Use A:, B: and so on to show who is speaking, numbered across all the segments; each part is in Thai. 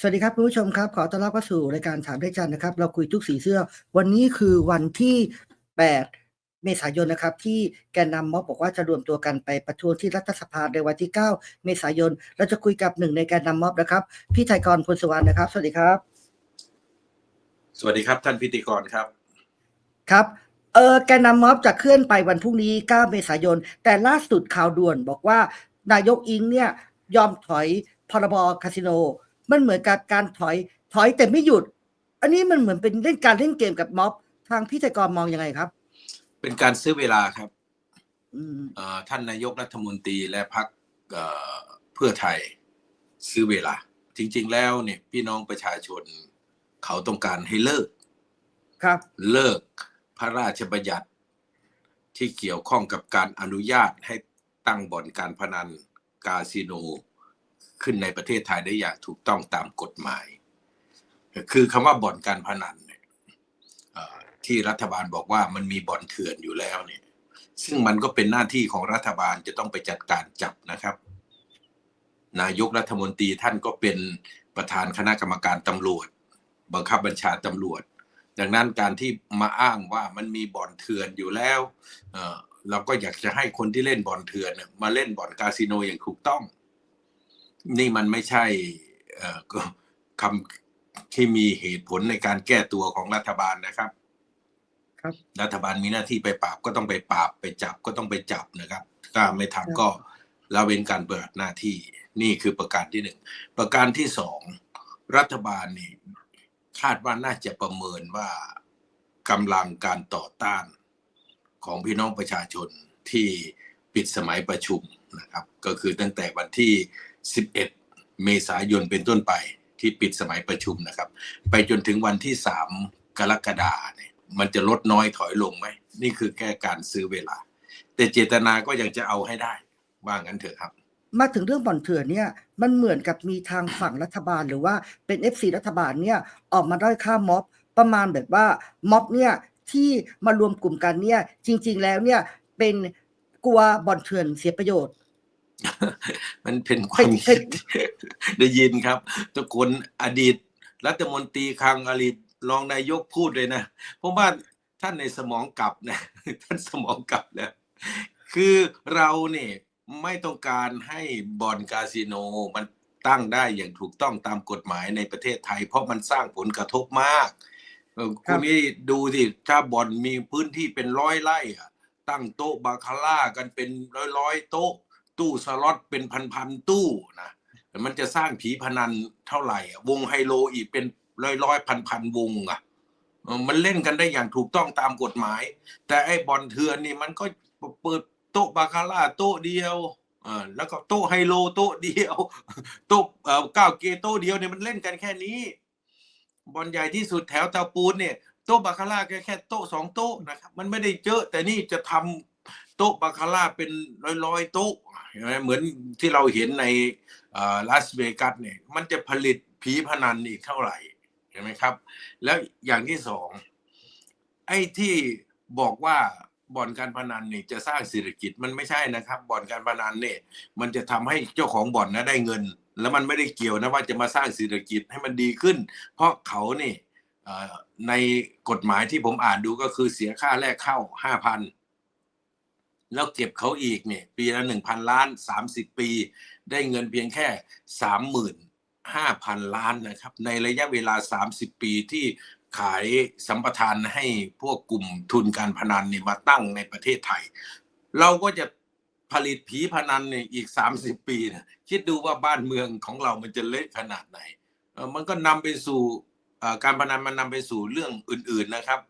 A: สวัสดีครับคุณผู้ชมครับ ขอต้อนรับเข้าสู่รายการถามได้จันนะครับ เราคุยทุกสีเสื้อ วันนี้คือวันที่ 8 เมษายนนะครับ ที่แกนนำม็อบบอกว่าจะรวมตัวกันไปประท้วงที่รัฐสภาในวันที่ 9 เมษายน เราจะคุยกับหนึ่งในแกนนำม็อบนะครับ พี่ไทยกรพลสุวรรณนะครับ สวัสดีครับ
B: สวัสดีครับท่านพิธีกรครับ
A: ครับเออแกนนำม็อบจะเคลื่อนไปวันพรุ่งนี้ 9 เมษายน แต่ล่าสุดข่าวด่วนบอกว่านายกอิงเนี่ยยอมถอยพรบคาสิโน มันเหมือนกับการถอยถอยแต่ไม่หยุด อันนี้มันเหมือนเป็นเล่นการเล่นเกมกับม็อบ ทางพี่ไทยกรมองยังไงครับ
B: เป็นการซื้อเวลาครับ
A: อืม
B: เอ่อท่านนายกรัฐมนตรีและพรรคเอ่อเพื่อไทยซื้อเวลา จริง ๆ แล้วเนี่ย พี่น้องประชาชนเขาต้องการให้เลิก
A: ครับ
B: เลิกพระราชบัญญัติที่เกี่ยวข้องกับการอนุญาตให้ตั้งบ่อนการพนันคาสิโน ขึ้นในประเทศไทยได้อย่างถูกต้องตามกฎหมาย คือคำว่าบ่อนการพนันเนี่ยที่รัฐบาลบอกว่ามันมีบ่อนเถื่อนอยู่แล้วเนี่ย ซึ่งมันก็เป็นหน้าที่ของรัฐบาลจะต้องไปจัดการจับนะครับ นายกรัฐมนตรีท่านก็เป็นประธานคณะกรรมการตำรวจ บังคับบัญชาตำรวจ ดังนั้นการที่มาอ้างว่ามันมีบ่อนเถื่อนอยู่แล้วเราก็อยากจะให้คนที่เล่นบ่อนเถื่อนมาเล่นบ่อนคาสิโนอย่างถูกต้อง นี่มันไม่ใช่เอ่อก็คำที่มีเหตุผลในการแก้ตัวของรัฐบาลนะครับ
A: ครับ
B: รัฐบาลมีหน้าที่ไปปราบก็ต้องไปปราบไปจับก็ต้องไปจับนะครับ ถ้าไม่ทำก็ละเว้นการเปิดหน้าที่นี่คือประการที่หนึ่งประการที่สองรัฐบาลนี่คาดว่าน่าจะประเมินว่ากำลังการต่อต้านของพี่น้องประชาชนที่ปิดสมัยประชุมนะครับ ก็คือตั้งแต่วันที่ 11 เมษายนเป็นต้นไปที่ปิดสมัยประชุมนะครับ ไปจนถึงวันที่ 3 กรกฎาเนี่ยมันจะลดน้อยถอยลงไหม นี่คือแค่การซื้อเวลา แต่เจตนาก็ยังจะเอาให้ได้ ว่างั้นเถอะครับ
A: มาถึงเรื่องบ่อนเถื่อนเนี่ยมันเหมือนกับมีทางฝั่งรัฐบาลหรือว่าเป็น FC รัฐบาลเนี่ยออกมาด้อยค่าม็อบประมาณแบบว่าม็อบเนี่ยที่มารวมกลุ่มกันเนี่ยจริง ๆ แล้วเนี่ยเป็นกลัวบ่อนเถื่อนเสียประโยชน์
B: มันเป็นความ
A: เป็น
B: คิดได้ยินครับทุกคนอดีต รัฐมนตรีคลังอดีตรองนายกพูดเลยนะผมว่าท่านในสมองกลับนะท่านสมองกลับแล้ว คือเราเนี่ยไม่ต้องการให้บ่อนคาสิโนมันตั้งได้อย่างถูกต้องตามกฎหมายในประเทศไทย เพราะมันสร้างผลกระทบมากเออ
A: ครั
B: คุ
A: บ
B: ณนี่ดูสิถ้าบ่อนมีพื้นที่เป็นร้อยไร่อะตั้งโต๊ะบาคาร่ากันเป็นร้อยร้อยๆโต๊ะ ตู้สล็อตเป็นพันๆตู้นะมันจะสร้างผีพนันเท่าไหร่อะวงไฮโลอีกเป็นร้อยร้อยพันๆวงอะมันเล่นกันได้อย่างถูกต้องตามกฎหมาย แต่ไอ้บอลเถื่อนนี่มันก็เปิดโต๊ะบาคาร่าโต๊ะเดียวอ่าแล้วก็โต๊ะไฮโลโต๊ะเดียว โต๊ะเอ่อก้าเกโต๊ะเดียวเนี่ยมันเล่นกันแค่นี้บอลใหญ่ที่สุดแถวเตาปูนเนี่ยโต๊ะบาคาร่าแค่แค่โต๊ะสองโต๊ะนะครับ มันไม่ได้เยอะแต่นี่จะทำ โต๊ะบาคาร่าเป็นร้อยๆโต๊ะเห็นไหมเหมือนที่เราเห็นในลาสเวกัสเนี่ยมันจะผลิตผีพนันอีกเท่าไหร่เห็นไหมครับ แล้วอย่างที่สองไอ้ที่บอกว่าบ่อนการพนันเนี่ยจะสร้างเศรษฐกิจมันไม่ใช่นะครับ บ่อนการพนันเนี่ยมันจะทำให้เจ้าของบ่อนนะได้เงิน แล้วมันไม่ได้เกี่ยวนะว่าจะมาสร้างเศรษฐกิจให้มันดีขึ้น เพราะเขานี่ในกฎหมายที่ผมอ่านดูก็คือเสียค่าแรกเข้าห้าพัน แล้วเก็บเขาอีกเนี่ยปีละหนึ่งพันล้านสามสิบปี ได้เงินเพียงแค่สามหมื่นห้าพันล้านนะครับ ในระยะเวลาสามสิบปีที่ขายสัมปทานให้พวกกลุ่มทุนการพนันเนี่ยมาตั้งในประเทศไทย เราก็จะผลิตผีพนันเนี่ยอีกสามสิบปีนะคิดดูว่าบ้านเมืองของเรามันจะเละขนาดไหน มันก็นำไปสู่การพนันมันนำไปสู่เรื่องอื่น ๆนะครับ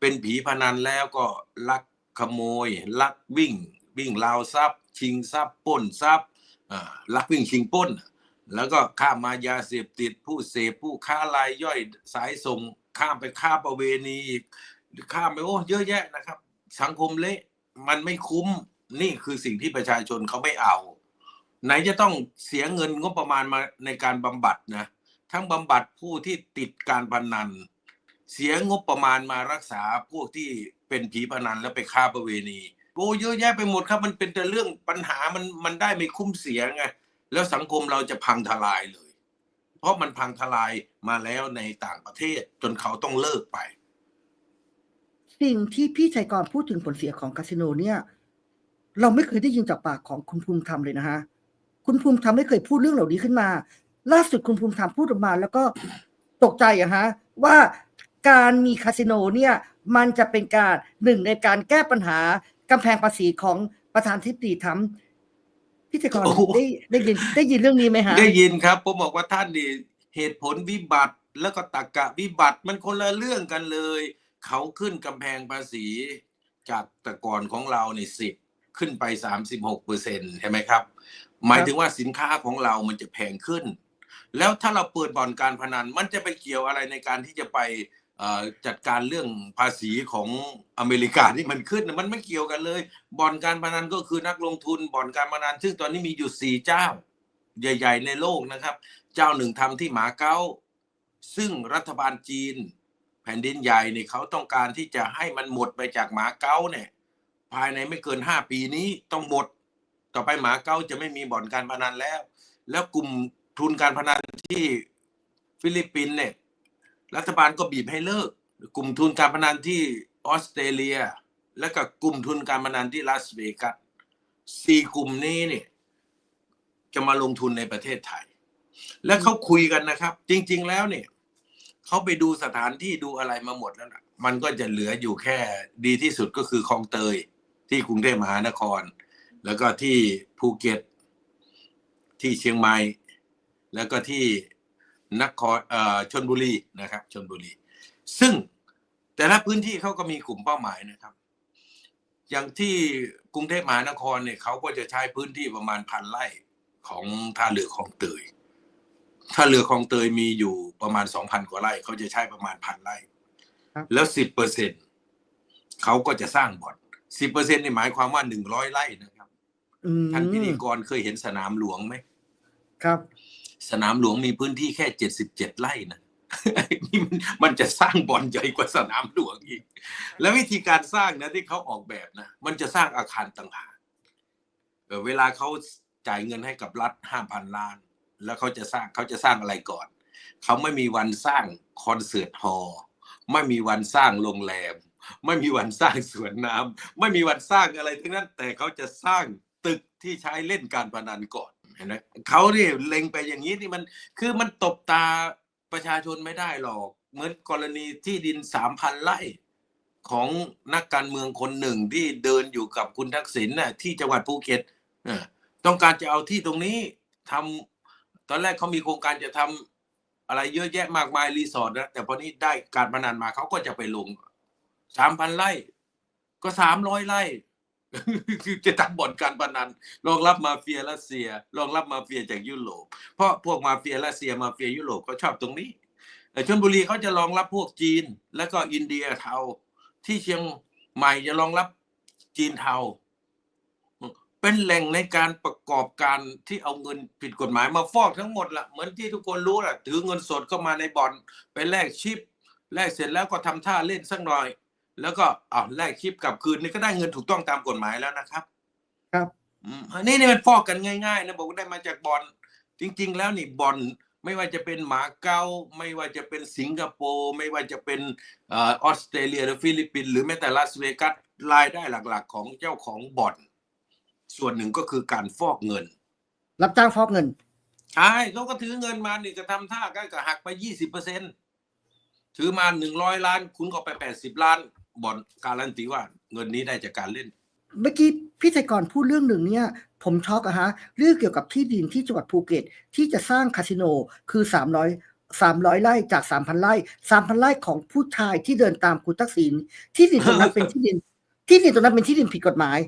B: เป็นผีพนันแล้วก็ลัก ขโมย ลักวิ่ง วิ่งราวทรัพย์ ชิงทรัพย์ป้นทรัพย์ลักวิ่งชิงป้น แล้วก็ข้ามมายาเสพติดผู้เสพผู้ค้ารายย่อยสายส่งข้ามไปค้าประเวณีอีกข้ามไปโอ้เยอะแยะนะครับ สังคมเละมันไม่คุ้มนี่คือสิ่งที่ประชาชนเขาไม่เอา ไหนจะต้องเสียเงินงบประมาณมาในการบำบัดนะ ทั้งบำบัดผู้ที่ติดการพนัน เสียงบประมาณมารักษาพวกที่เป็นผีพนันแล้วไปค้าประเวณีโอ้เยอะแยะไปหมดครับมันเป็นแต่เรื่องปัญหามันมันได้ไม่คุ้มเสียไงแล้วสังคมเราจะพังทลายเลย เพราะมันพังทลายมาแล้วในต่างประเทศจนเขาต้องเลิกไป
A: สิ่งที่พี่ชัยกรพูดถึงผลเสียของคาสิโนเนี่ย เราไม่เคยได้ยินจากปากของคุณภูมิธรรมเลยนะฮะคุณภูมิธรรมไม่เคยพูดเรื่องเหล่านี้ขึ้นมา ล่าสุดคุณภูมิธรรมพูดออกมา แล้วก็ตกใจอะฮะ ว่า การมีคาสิโนเนี่ยมันจะเป็นการหนึ่งในการแก้ปัญหากำแพงภาษีของประธานทิบดีทำพี่ชัยกร
B: โอ้โห
A: ได้ได้ยินได้ยินเรื่องนี้ไหมฮะ
B: ได้ยินครับ ผมบอกว่าท่านนี่เหตุผลวิบัติแล้วก็ตรรกะวิบัติมันคนละเรื่องกันเลย เขาขึ้นกำแพงภาษี จากแต่ก่อนของเราในสิบขึ้นไปสามสิบหกเปอร์เซ็นใช่ไหมครับ หมายถึงว่าสินค้าของเรามันจะแพงขึ้น แล้วถ้าเราเปิดบ่อนการพนันมันจะไปเกี่ยวอะไรในการที่จะไปเอ่อ จัดการเรื่องภาษีของอเมริกาที่มันขึ้นมันไม่เกี่ยวกันเลย บ่อนการพนันก็คือนักลงทุนบ่อนการพนัน ซึ่งตอนนี้มีอยู่สี่เจ้า ใหญ่ ๆ ในโลกนะครับ เจ้าหนึ่งทำที่หมาเก๊าซึ่งรัฐบาลจีน แผ่นดินใหญ่เนี่ยเขาต้องการที่จะให้มันหมดไปจากหมาเก๊าเนี่ย ภายในไม่เกินห้าปีนี้ต้องหมด ต่อไปหมาเก๊าจะไม่มีบ่อนการพนันแล้ว แล้วกลุ่มทุนการพนันที่ฟิลิปปินส์เนี่ย รัฐบาลก็บีบให้เลิก กลุ่มทุนการพนันที่ออสเตรเลีย และก็กลุ่มทุนการพนันที่ลาสเวกัสสี่กลุ่มนี้เนี่ยจะมาลงทุนในประเทศไทย และเขาคุยกันนะครับ จริง ๆ แล้วเนี่ยเขาไปดูสถานที่ดูอะไรมาหมดแล้วนะมันก็จะเหลืออยู่แค่ดีที่สุดก็คือคลองเตย ที่กรุงเทพมหานคร แล้วก็ที่ภูเก็ต ที่เชียงใหม่แล้วก็ที่ นครเอ่อชนบุรีนะครับชนบุรี ซึ่งแต่ละพื้นที่เขาก็มีกลุ่มเป้าหมายนะครับ อย่างที่กรุงเทพมหานครเนี่ยเขาก็จะใช้พื้นที่ประมาณพันไร่ของท่าเรือคลองเตยท่าเรือคลองเตยมีอยู่ประมาณสองพันกว่าไร่เขาจะใช้ประมาณพันไร่
A: ครับ
B: แล้วสิบเปอร์เซ็นเขาก็จะสร้างบ่อนสิบเปอร์เซ็นนี่หมายความว่าหนึ่งร้อยไร่นะครับ
A: อืม
B: ท่านพิธีกรเคยเห็นสนามหลวงไหม
A: ครับ
B: สนามหลวงมีพื้นที่แค่เจ็ดสิบเจ็ดไร่นะนี่มันมันจะสร้างบอนใหญ่กว่าสนามหลวงอีก แล้ววิธีการสร้างนะที่เขาออกแบบนะ มันจะสร้างอาคารต่างหากเวลาเขาจ่ายเงินให้กับรัฐห้าพันล้าน แล้วเขาจะสร้างเขาจะสร้างอะไรก่อน เขาไม่มีวันสร้างคอนเสิร์ตฮอลล์ไม่มีวันสร้างโรงแรม ไม่มีวันสร้างสวนน้ำไม่มีวันสร้างอะไรทั้งนั้น แต่เขาจะสร้างตึกที่ใช้เล่นการพนันก่อน เห็นไหมเขาเนี่ยเล็งไปอย่างนี้นี่มันคือมันตบตาประชาชนไม่ได้หรอก เหมือนกรณีที่ดินสามพันไร่ของนักการเมืองคนหนึ่งที่เดินอยู่กับคุณทักษิณน่ะที่จังหวัดภูเก็ตน่ะต้องการจะเอาที่ตรงนี้ทำตอนแรกเขามีโครงการจะทำอะไรเยอะแยะมากมายรีสอร์ทนะแต่พอนี้ได้การพนันมาเขาก็จะไปลงสามพันไร่ ก็สามร้อยไร่ คือจะทำบ่อนการพนันรองรับมาเฟียรัสเซียรองรับมาเฟียจากยุโรป เพราะพวกมาเฟียรัสเซียมาเฟียยุโรปเขาชอบตรงนี้แต่ชลบุรีเขาจะรองรับพวกจีน แล้วก็อินเดียเทาที่เชียงใหม่จะรองรับจีนเทาเป็นแหล่งในการประกอบการที่เอาเงินผิดกฎหมายมาฟอกทั้งหมดละเหมือนที่ทุกคนรู้แหละถือเงินสดเข้ามาในบ่อนไปแลกชิปแลกเสร็จแล้วก็ทำท่าเล่นสักหน่อย แล้วก็อ้าวแลกชิปกลับคืนนี่ก็ได้เงินถูกต้องตามกฎหมายแล้วนะครับ
A: ครับ
B: อืมอันนี้นี่มันฟอกกันง่ายๆนะบอกว่าได้มาจากบอลจริง ๆ แล้วนี่บอลไม่ว่าจะเป็นหมาเก๊าไม่ว่าจะเป็นสิงคโปร์ไม่ว่าจะเป็นเออออสเตรเลียหรือฟิลิปปินส์หรือแม้แต่ลาสเวกัสรายได้หลัก ๆ ของเจ้าของบ่อนส่วนหนึ่งก็คือการฟอกเงิน
A: รับจ้างฟอกเงิน
B: ใช่เขาก็ถือเงินมานี่ก็ทำท่าก็ก็หักไปยี่สิบเปอร์เซ็นถือมาหนึ่งร้อยล้าน คุณก็ไปแปดสิบล้าน บ่อนการันตีว่าเงินนี้ได้จากการเล่น
A: เมื่อกี้พี่ชัยกรพูดเรื่องหนึ่งเนี่ย ผมช็อกอะฮะ เรื่องเกี่ยวกับที่ดินที่จังหวัดภูเก็ต ที่จะสร้างคาสิโนคือสามร้อยสามร้อยไร่จากสามพันไร่สามพันไร่ของผู้ชายที่เดินตามคุณทักษิณที่ดินตรงนั้นเป็นที่ดิน ที่ดินตรงนั้นเป็นที่ดินผิดกฎหมาย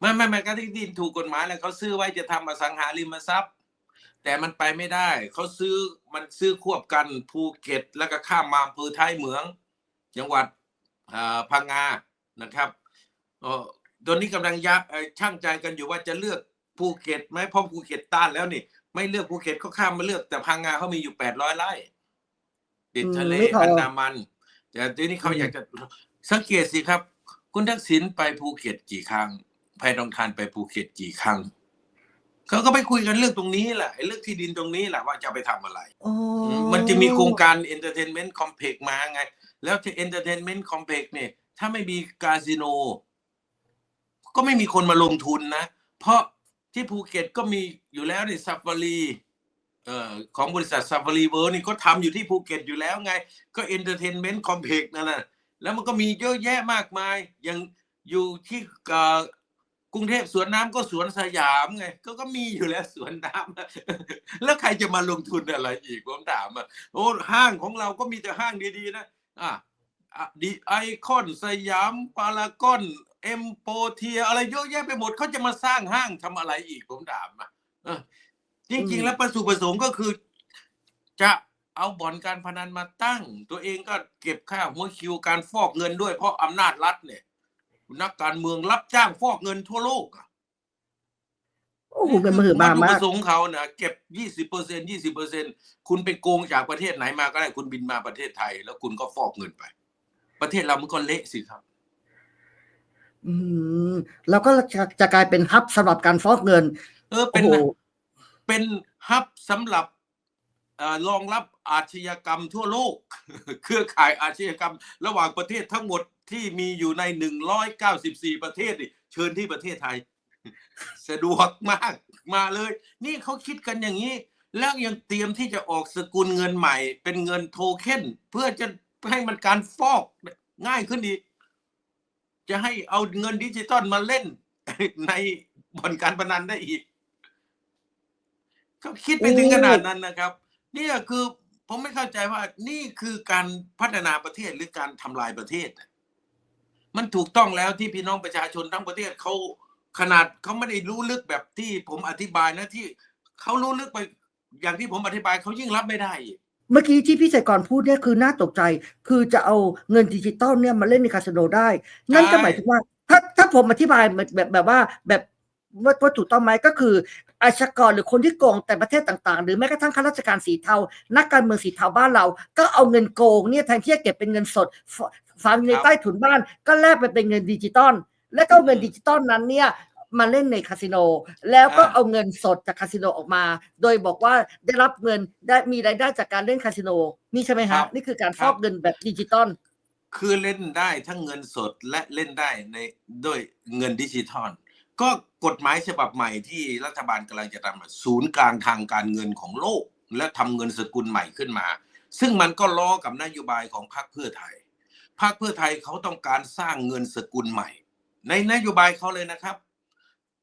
B: ไม่ไม่ไม่การที่ดินถูกกฎหมายแล้วเขาซื้อไว้จะทำอสังหาริมทรัพย์ แต่มันไปไม่ได้เขาซื้อมันซื้อควบกันภูเก็ตแล้วก็ข้ามมาอำเภอท้ายเหมือง จังหวัดอ่า พังงานะครับเอ่อตอนนี้กำลังยักเอ่อช่างใจกันอยู่ว่าจะเลือกภูเก็ตไหมเพราะภูเก็ตต้านแล้วนี่ ไม่เลือกภูเก็ตก็ข้ามมาเลือกแต่พังงาเขามีอยู่แปดร้อยไร่ติดทะเล
A: อืมไม่พออั
B: อันดามัน แต่ทีนี้เขาอยากจะสังเกตสิครับ คุณทักษิณไปภูเก็ตกี่ครั้งไพทองทานไปภูเก็ตกี่ครั้งเขาก็ไปคุยกันเรื่องตรงนี้แหละไอ้เรื่องที่ดินตรงนี้แหละว่าจะเอาไปทำอะไร
A: อ๋อ
B: มันจะมีโครงการ Entertainment Complex มาไง แล้วที่ Entertainment Complex เนี่ย ถ้าไม่มีคาสิโน ก็ไม่มีคนมาลงทุนนะ เพราะที่ภูเก็ตก็มีอยู่แล้วนี่ซัฟฟารีเอ่อของบริษัทซัฟฟารีเวิร์นี่ก็ทำอยู่ที่ภูเก็ตอยู่แล้วไง ก็ Entertainment Complex นั่นน่ะแล้วมันก็มีเยอะแยะมากมาย อย่างอยู่ที่กรุงเทพสวนน้ำก็สวนสยามไง ก็ก็มีอยู่แล้วสวนน้ำแล้วใครจะมาลงทุนอะไรอีกผมถามอะโอ้ห้างของเราก็มีแต่ห้างดีๆนะ อะอะดีไอคอนสยามพารากอนเอ็มโปเทีย อะไรเยอะแยะไปหมดเขาจะมาสร้างห้างทำอะไรอีกผมถามอะเออจริง ๆ แล้วประสูประสงค์ก็คือ จะเอาบ่อนการพนันมาตั้ง ตัวเองก็เก็บค่าหัวคิวการฟอกเงินด้วยเพราะอำนาจรัฐเนี่ยนักการเมืองรับจ้างฟอกเงินทั่วโลกอะ
A: โอ้โหเป็นมือมา
B: วัตถุป
A: มาก
B: ระสงค์เขานะเก็บยี่สิบเปอร์เซ็นยี่สิบเปอร์เซ็นคุณไปโกงจากประเทศไหนมาก็ได้คุณบินมาประเทศไทย แล้วคุณก็ฟอกเงินไป ประเทศเรามันก็เละสิครับ
A: อืมแล้วก็จะจะกลายเป็นฮับสำหรับการฟอกเงิน
B: เออ
A: โอ้
B: เป็น
A: โห
B: เป็นฮับสำหรับเอ่อรองรับอาชญากรรมทั่วโลก เครือข่ายอาชญากรรม ระหว่างประเทศทั้งหมดที่มีอยู่ในหนึ่งร้อยเก้าสิบสี่ประเทศนี่เชิญที่ประเทศไทย สะดวกมากมาเลย นี่เขาคิดกันอย่างนี้ แล้วยังเตรียมที่จะออกสกุลเงินใหม่ เป็นเงินโทเค็นเพื่อจะให้มันการฟอกง่ายขึ้นอีก จะให้เอาเงินดิจิตอลมาเล่น ในบ่อนการพนันได้อีกเขาคิดไปถึงขนาดนั้นนะครับนี่คือผมไม่เข้าใจว่านี่คือการพัฒนาประเทศหรือการทำลายประเทศ มันถูกต้องแล้วที่พี่น้องประชาชนทั้งประเทศเขา ขนาดเขาไม่ได้รู้ลึกแบบที่ผมอธิบายนะที่เขารู้ลึกไปอย่างที่ผมอธิบายเขายิ่งรับไม่ได้อีก
A: เมื่อกี้ที่พี่เสกกรพูดเนี่ยคือน่าตกใจ คือจะเอาเงินดิจิตอลเนี่ยมาเล่นในคาสิโนได้ นั่นก็หมายถึงว่า ถ้าถ้าผมอธิบายแบบแบบแบบว่าแบบว่าว่าถูกต้องไหมก็คืออาชญากรหรือคนที่โกงแต่ประเทศต่างๆ หรือแม้กระทั่งข้าราชการสีเทา นักการเมืองสีเทาบ้านเรา ก็เอาเงินโกงเนี่ยแทนที่จะเก็บเป็นเงินสดฝฝังอยู่ใน
B: ครับ
A: ใต้ถุนบ้าน ก็แลกไปเป็นเงินดิจิตอล และก็เอาเงินดิจิตอลนั้นเนี่ยมาเล่นในคาสิโน แล้วก็เอาเงินสดจากคาสิโนออกมา โดยบอกว่าได้รับเงินได้มีรายได้จากการเล่นคาสิโนนี่ใช่ไหม
B: ครั
A: ฮะ
B: บ
A: นี่คือการ
B: ค
A: ฟ
B: รับ
A: อกเงินแบบดิจิตอล
B: คือเล่นได้ทั้งเงินสดและเล่นได้ในด้วยเงินดิจิทัลก็กฎหมายฉบับใหม่ที่รัฐบาลกำลังจะทำอะศูนย์กลางทางการเงินของโลก และทำเงินสกุลใหม่ขึ้นมา ซึ่งมันก็ล้อกับนโยบายของพรรคเพื่อไทยพรรคเพื่อไทยเขาต้องการสร้างเงินสกุลใหม่ ในนโยบายเขาเลยนะครับ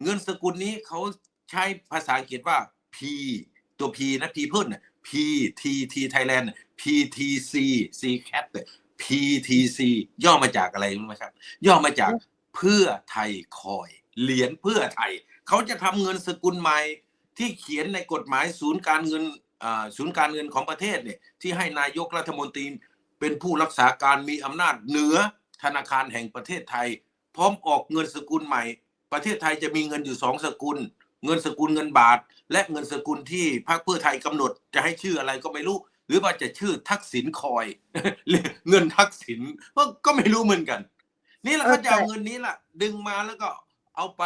B: เงินสกุลนี้เขาใช้ภาษาอังกฤษว่า P ตัว P นะ People น่ะ P T T Thailand น่ะ P T C C Cat น่ะ P T C ย่อมาจากอะไรรู้ไหมครับ ย่อมาจากเพื่อไทยคอย เหรียญเพื่อไทย เขาจะทำเงินสกุลใหม่ที่เขียนในกฎหมายศูนย์การเงินอ่าศูนย์การเงินของประเทศเนี่ยที่ให้นายกรัฐมนตรีเป็นผู้รักษาการมีอำนาจเหนือธนาคารแห่งประเทศไทย พร้อมออกเงินสกุลใหม่ ประเทศไทยจะมีเงินอยู่สองสกุล เงินสกุลเงินบาท และเงินสกุลที่พรรคเพื่อไทยกำหนดจะให้ชื่ออะไรก็ไม่รู้ หรือว่าจะชื่อทักษิณคอยเงินทักษิณก็ไม่รู้เหมือนกัน นี่แหละ
A: เขา
B: จะเอาเงินนี้ล่ะ ดึงมาแล้วก็เอาไป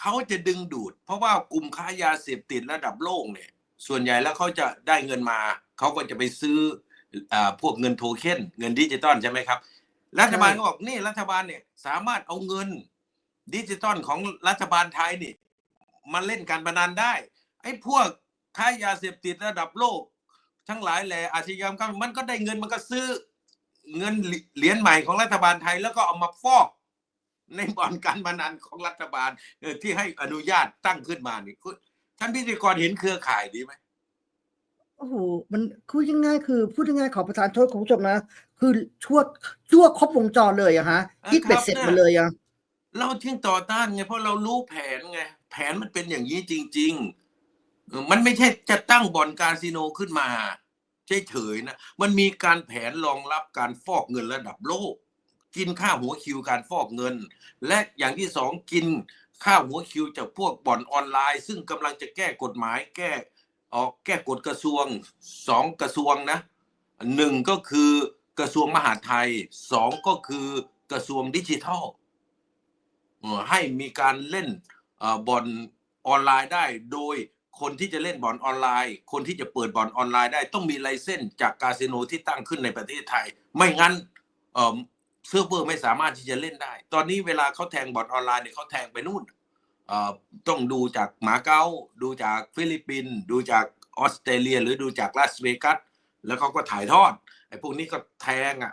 B: เขาจะดึงดูด เพราะว่ากลุ่มค้ายาเสพติดระดับโลกเนี่ย ส่วนใหญ่แล้วเขาจะได้เงินมา เขาก็จะไปซื้ออพวกเงินโทเค็นเงินดิจิตอลใช่ไหมครับ รัฐบาลก็บอกนี่รัฐบาลเนี่ยสามารถเอาเงินดิจิตอลของรัฐบาลไทยนี่มาเล่นการพนันได้ ไอ้พวกค้ายาเสพติดระดับโลก ทั้งหลายแหล่อาชญากรรมมันก็ได้เงินมันก็ซื้อเงินเหรียญใหม่ของรัฐบาลไทยแล้วก็เอามาฟอกในบ่อนการพนันของรัฐบาลเอ่อที่ให้อนุญาตตั้งขึ้นมานี่คุณท่านพิธีกรเห็นเครือข่ายดีไหม
A: โอ้โหมันพูดง่ายๆคือพูดง่ายๆขอประทานโทษคุณผู้ชมนะ คือชั่วชั่วครบวงจรเลยอะฮะคิดเบ็ดเสร็จมาเลยอะ
B: เราจึงต่อต้านไงเพราะเรารู้แผนไงแผนมันเป็นอย่างนี้จริงๆเออมันไม่ใช่จะตั้งบ่อนคาสิโนขึ้นมาเฉยๆนะมันมีการแผนรองรับการฟอกเงินระดับโลก กินค่าหัวคิวการฟอกเงิน และอย่างที่สองกินค่าหัวคิวจากพวกบ่อนออนไลน์ ซึ่งกำลังจะแก้กฎหมายแก้ออกแก้กฎกระทรวงสองกระทรวงนะหนึ่งก็คือ กระทรวงมหาดไทยสองก็คือกระทรวงดิจิทัลให้มีการเล่นบอลออนไลน์ได้ โดยคนที่จะเล่นบอลออนไลน์ คนที่จะเปิดบอลออนไลน์ได้ ต้องมีไลเซนส์จากคาสิโนที่ตั้งขึ้นในประเทศไทย ไม่งั้นเซิร์ฟเวอร์ไม่สามารถที่จะเล่นได้ ตอนนี้เวลาเขาแทงบอลออนไลน์เนี่ยเขาแทงไปนู่นต้องดูจากหมาเก๊าดูจากฟิลิปปินส์ดูจากออสเตรเลีย หรือดูจากลาสเวกัสแล้วเขาก็ถ่ายทอด ไอ้พวกนี้ก็แทงอะ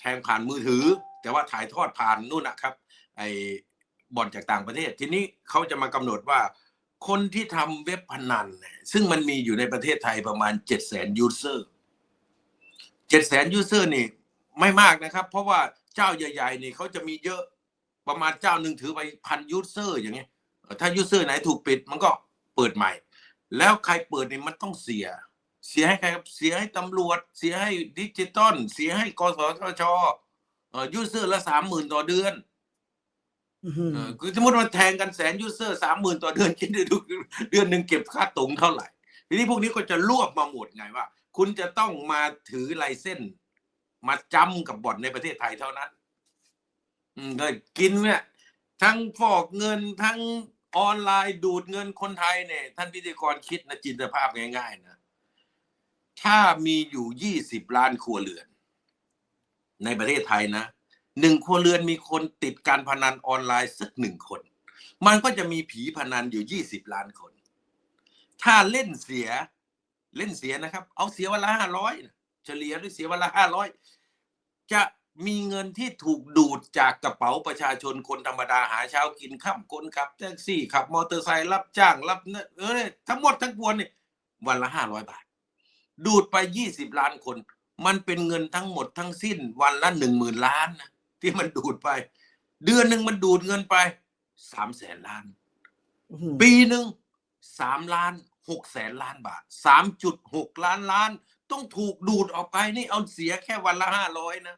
B: แทงผ่านมือถือ แต่ว่าถ่ายทอดผ่านนู่นนะครับ ไอ้บ่อนจากต่างประเทศ ทีนี้เขาจะมากำหนดว่า คนที่ทำเว็บพนัน ซึ่งมันมีอยู่ในประเทศไทยประมาณเจ็ดแสนยูเซอร์เจ็ดแสนยูเซอร์นี่ไม่มากนะครับ เพราะว่าเจ้าใหญ่ๆนี่เขาจะมีเยอะประมาณเจ้าหนึ่งถือไปพันยูเซอร์อย่างเงี้ยถ้ายูเซอร์ไหนถูกปิดมันก็เปิดใหม่ แล้วใครเปิดนี่มันต้องเสีย เสียให้ใครครับเสียให้ตำรวจ เสียให้ดิจิตอลเสียให้กสทชเอ่อยูเซอร์ละสามหมื่นต่อเดือน
A: อื้อหือ
B: เออคือสมมติมันแทงกันแสนยูเซอร์สามหมื่นต่อเดือนคิดดูดูเดือนหนึ่งเก็บค่าตรงเท่าไหร่ ทีนี้พวกนี้ก็จะรวบมาหมดไงว่า คุณจะต้องมาถือไลเส้นส์มาจำกับบ่อนในประเทศไทยเท่านั้น อืมก็กินเนี่ย ทั้งฟอกเงินทั้งออนไลน์ดูดเงินคนไทยเนี่ย ท่านพิธีกรคิดนะจินตภาพง่ายๆนะ ถ้ามีอยู่ยี่สิบล้านครัวเรือน ในประเทศไทยนะหนึ่งครัวเรือนมีคนติดการพนันออนไลน์สักหนึ่งคน มันก็จะมีผีพนันอยู่ยี่สิบล้านคน ถ้าเล่นเสียเล่นเสียนะครับ เอาเสียวันละห้าร้อยเฉลี่ยด้วยเสียวันละห้าร้อยจะมีเงินที่ถูกดูดจากกระเป๋าประชาชนคนธรรมดาหาเช้ากินข้ามคนขับแท็กซี่ขับมอเตอร์ไซค์รับจ้างรับเนเออทั้งหมดทั้งปวงเนี่ยวันละห้าร้อยบาท ดูดไปยี่สิบล้านคน มันเป็นเงินทั้งหมดทั้งสิ้นวันละหนึ่งหมื่นล้านนะที่มันดูดไป เดือนหนึ่งมันดูดเงินไปสามแสนล้าน
A: อื้อหือ
B: ปีหนึ่งสามล้านหกแสนล้านบาทสามจุดหกล้านล้าน ต้องถูกดูดออกไปนี่เอาเสียแค่วันละห้าร้อยนะ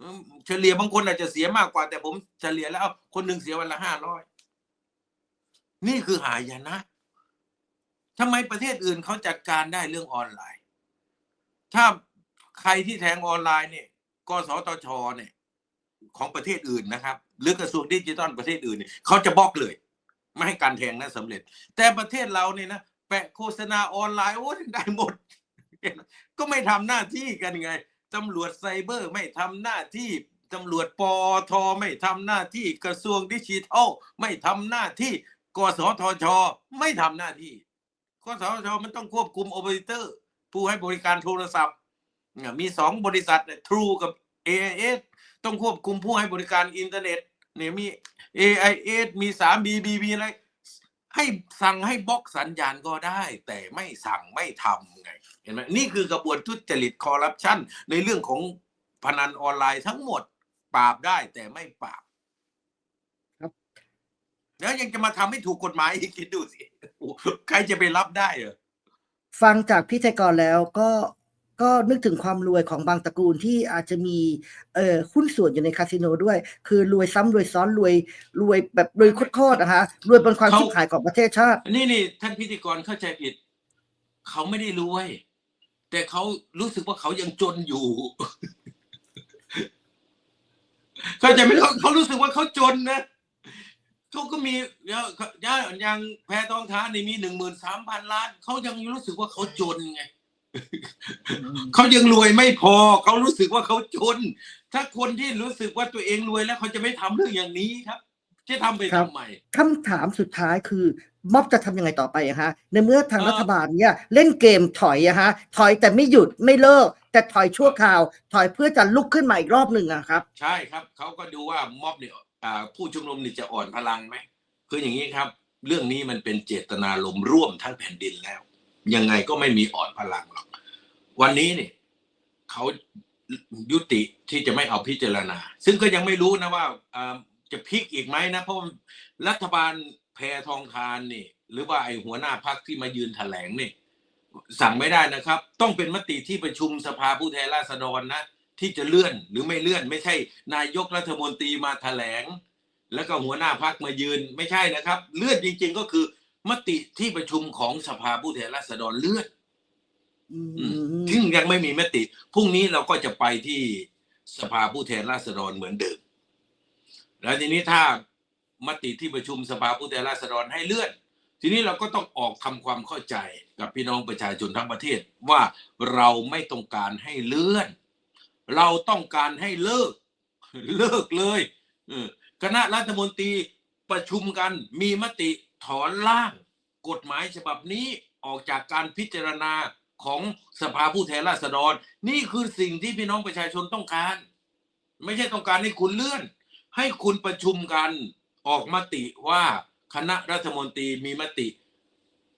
B: อืมเฉลี่ยบางคนอาจจะเสียมากกว่า แต่ผมเฉลี่ยแล้วเอาคนหนึ่งเสียวันละห้าร้อยนี่คือหายนะ ทำไมประเทศอื่นเขาจัดการได้เรื่องออนไลน์ ถ้าใครที่แทงออนไลน์เนี่ยกสทชเนี่ย ของประเทศอื่นนะครับ หรือกระทรวงดิจิทัลประเทศอื่นเนี่ยเขาจะบล็อกเลย ไม่ให้การแทงนั้นสำเร็จ แต่ประเทศเราเนี่ยนะแปะโฆษณาออนไลน์โอ้ยได้หมด ก็ไม่ทำหน้าที่กันไงตำรวจไซเบอร์ไม่ทำหน้าที่ตำรวจปอทไม่ทำหน้าที่กระทรวงดิจิทัลไม่ทำหน้าที่ กสทช ไม่ทำหน้าที่ กสทชมันต้องควบคุมโอเปอเรเตอร์ ผู้ให้บริการโทรศัพท์เนี่ยมีสองบริษัททรูกับ AIS ต้องควบคุมผู้ให้บริการอินเทอร์เน็ตเนี่ยมี AIS มีสาม BBB อะไร ให้สั่งให้บล็อกสัญญาณก็ได้ แต่ไม่สั่งไม่ทำไงเห็นไหมนี่คือกระบวนทุจริตคอร์รัปชันในเรื่องของพนันออนไลน์ทั้งหมดปราบได้แต่ไม่ปราบ แล้วยังจะมาทำให้ถูกกฎหมายอีกคิดดูสิโอ้โหใครจะไปรับได้เหรอ
A: ฟังจากพี่ไทยกรแล้วก็ก็นึกถึงความรวยของบางตระกูลที่อาจจะมีเอ่อหุ้นส่วนอยู่ในคาสิโนด้วย คือรวยซ้ำรวยซ้อนรวยรวยแบบรวยโคตรๆนะคะรวยบนความ
B: เขา
A: ชิบหายของประเทศชาติ
B: นี่นี่ท่านพิธีกรเข้าใจผิด เขาไม่ได้รวย แต่เขารู้สึกว่าเขายังจนอยู่เข้าใจไหมเขาเขารู้สึกว่าเขาจนนะ เขาก็มีเนี่ยอย่างอย่างแพรทองทานนี่มีหนึ่งหมื่นสามพันล้านเขายังรู้สึกว่าเขาจนไงเขายังรวยไม่พอเขารู้สึกว่าเขาจน ถ้าคนที่รู้สึกว่าตัวเองรวยแล้วเขาจะไม่ทำเรื่องอย่างนี้ครับ จะทำไป
A: ครั
B: ทำ
A: บ
B: ไม
A: คำถามสุดท้ายคือม็อบจะทำยังไงต่อไปอะฮะ ในเมื่อทาง
B: เอ่อ
A: รัฐบาลเนี่ย เล่นเกมถอยอะฮะ ถอยแต่ไม่หยุดไม่เลิก แต่ถอยชั่วคราว ถอยเพื่อจะลุกขึ้นมาอีกรอบหนึ่งอะครับ
B: ใช่ครับเขาก็ดูว่าม็อบเนี่ยอ่า ผู้ชุมนุมนี่จะอ่อนพลังไหมคืออย่างนี้ครับ เรื่องนี้มันเป็นเจตนาลมณ์ร่วมทั้งแผ่นดินแล้ว ยังไงก็ไม่มีอ่อนพลังหรอก วันนี้เนี่ยเขายุติที่จะไม่เอาพิจารณา ซึ่งก็ยังไม่รู้นะว่าจะพลิกอีกไหมนะ เพราะรัฐบาลแพทองทานนี่ หรือว่าไอหัวหน้าพักที่มายืนแถลงนี่ สั่งไม่ได้นะครับ ต้องเป็นมติที่ประชุมสภาผู้แทนราษฎรนะ ที่จะเลื่อนหรือไม่เลื่อน ไม่ใช่ นายกรัฐมนตรีมาแถลง แล้วก็หัวหน้าพักมายืนไม่ใช่นะครับ เลื่อนจริง ๆ ก็คือ มติที่ประชุมของสภาผู้แทนราษฎรเลื่อน
A: อืม
B: ซึ่งยังไม่มีมติพรุ่งนี้เราก็จะไปที่สภาผู้แทนราษฎรเหมือนเดิมแล้วทีนี้ถ้ามติที่ประชุมสภาผู้แทนราษฎรให้เลื่อน ทีนี้เราก็ต้องออกทำความเข้าใจกับพี่น้องประชาชนทั้งประเทศว่าเราไม่ต้องการให้เลื่อน เราต้องการให้เลิก เลิกเลยคณะรัฐมนตรีประชุมกันมีมติถอนร่างกฎหมายฉบับนี้ออกจากการพิจารณาของสภาผู้แทนราษฎร นี่คือสิ่งที่พี่น้องประชาชนต้องการ ไม่ใช่ต้องการให้คุณเลื่อน ให้คุณประชุมกันออกมติว่าคณะรัฐมนตรีมีมติ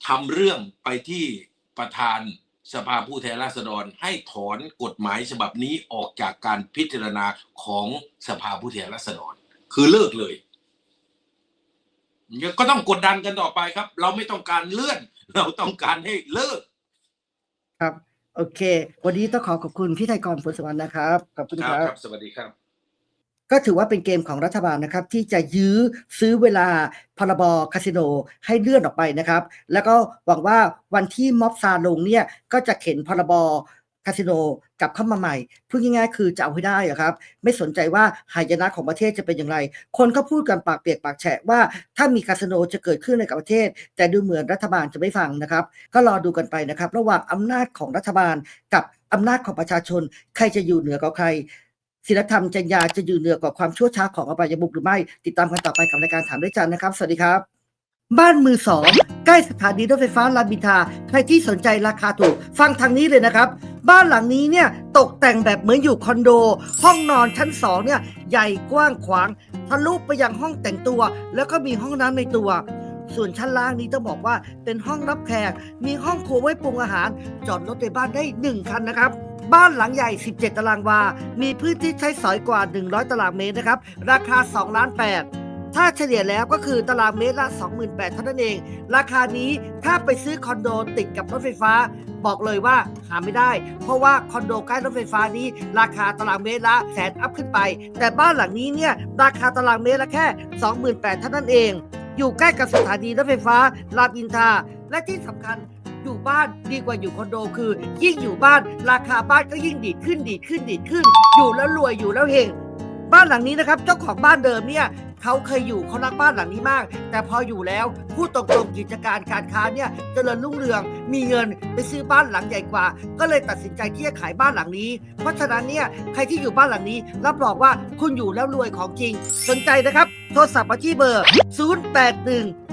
B: ทำเรื่องไปที่ประธาน สภาผู้แทนราษฎรให้ถอนกฎหมายฉบับนี้ออกจากการพิจารณาของสภาผู้แทนราษฎร คือเลิกเลยก็ต้องกดดันกันต่อไปครับ เราไม่ต้องการเลื่อน เราต้องการให้เลิก
A: ครับ โอเค วันนี้ต้องขอขอบคุณพี่ไทยกรผลสวรรค์นะครับขอบคุณ
B: ค
A: ค
B: รั
A: รั
B: บบครับ สวัสดีครับ
A: ก็ถือว่าเป็นเกมของรัฐบาลนะครับ ที่จะยื้อซื้อเวลาพรบคาสิโนให้เลื่อนออกไปนะครับ แล้วก็หวังว่าวันที่ม็อบซาลงเนี่ยก็จะเข็นพรบคาสิโนกลับเข้ามาใหม่พูดง่ายๆคือจะเอาให้ได้อะครับ ไม่สนใจว่าหายนะของประเทศจะเป็นอย่างไร คนก็พูดกันปากเปียกปากแฉะว่าถ้ามีคาสิโนจะเกิดขึ้นในกับประเทศ แต่ดูเหมือนรัฐบาลจะไม่ฟังนะครับ ก็รอดูกันไปนะครับ ระหว่างอำนาจของรัฐบาลกับอำนาจของประชาชน ใครจะอยู่เหนือกว่าใคร ศีลธรรมจรรยาจะอยู่เหนือกว่าความชั่วช้าของอบายมุกหรือไม่ ติดตามกันต่อไปกับรายการถามด้วยจันนะครับ สวัสดีครับ บ้านมือสองใกล้สถานีรถไฟฟ้ารามินทาใครที่สนใจราคาถูก ฟังทางนี้เลยนะครับ บ้านหลังนี้เนี่ยตกแต่งแบบเหมือนอยู่คอนโด ห้องนอนชั้นสองเนี่ยใหญ่กว้างขวางทะลุไปยังห้องแต่งตัว แล้วก็มีห้องน้ำในตัวส่วนชั้นล่างนี้ต้องบอกว่าเป็นห้องรับแขก มีห้องครัวไว้ปรุงอาหาร จอดรถในบ้านได้ 1 คันนะครับ บ้านหลังใหญ่ 17 ตารางวา มีพื้นที่ใช้สอยกว่า 100 ตารางเมตรนะครับ ราคา 2 ล้าน 8 ถ้าเฉลี่ยแล้วก็คือตารางเมตรละ 28,000เท่านั้นเอง ราคานี้ถ้าไปซื้อคอนโดติดกับรถไฟฟ้า บอกเลยว่าหาไม่ได้ เพราะว่าคอนโดใกล้รถไฟฟ้านี้ ราคาตารางเมตรละแสนอัพขึ้นไป แต่บ้านหลังนี้เนี่ยราคาตารางเมตรละแค่ 28,000เท่านั้นเอง อยู่ใกล้กับสถานีรถไฟฟ้ารามอินทราและที่สำคัญ อยู่บ้านดีกว่าอยู่คอนโดคือ ยิ่งอยู่บ้านราคาบ้านก็ยิ่งดีดขึ้นดีดขึ้นดีดขึ้น อยู่แล้วรวยอยู่แล้วเฮงบ้านหลังนี้นะครับ เจ้าของบ้านเดิมเนี่ยเขาเคยอยู่เขารักบ้านหลังนี้มาก แต่พออยู่แล้วพูดตรงๆกิจการการค้าเนี่ยเจริญรุ่งเรืองมีเงินไปซื้อบ้านหลังใหญ่กว่า ก็เลยตัดสินใจที่จะขายบ้านหลังนี้ เพราะฉะนั้นเนี่ยใครที่อยู่บ้านหลังนี้ รับรองว่าคุณอยู่แล้วรวยของจริง สนใจนะครับ โทรศัพท์มาที่เบอร์ 081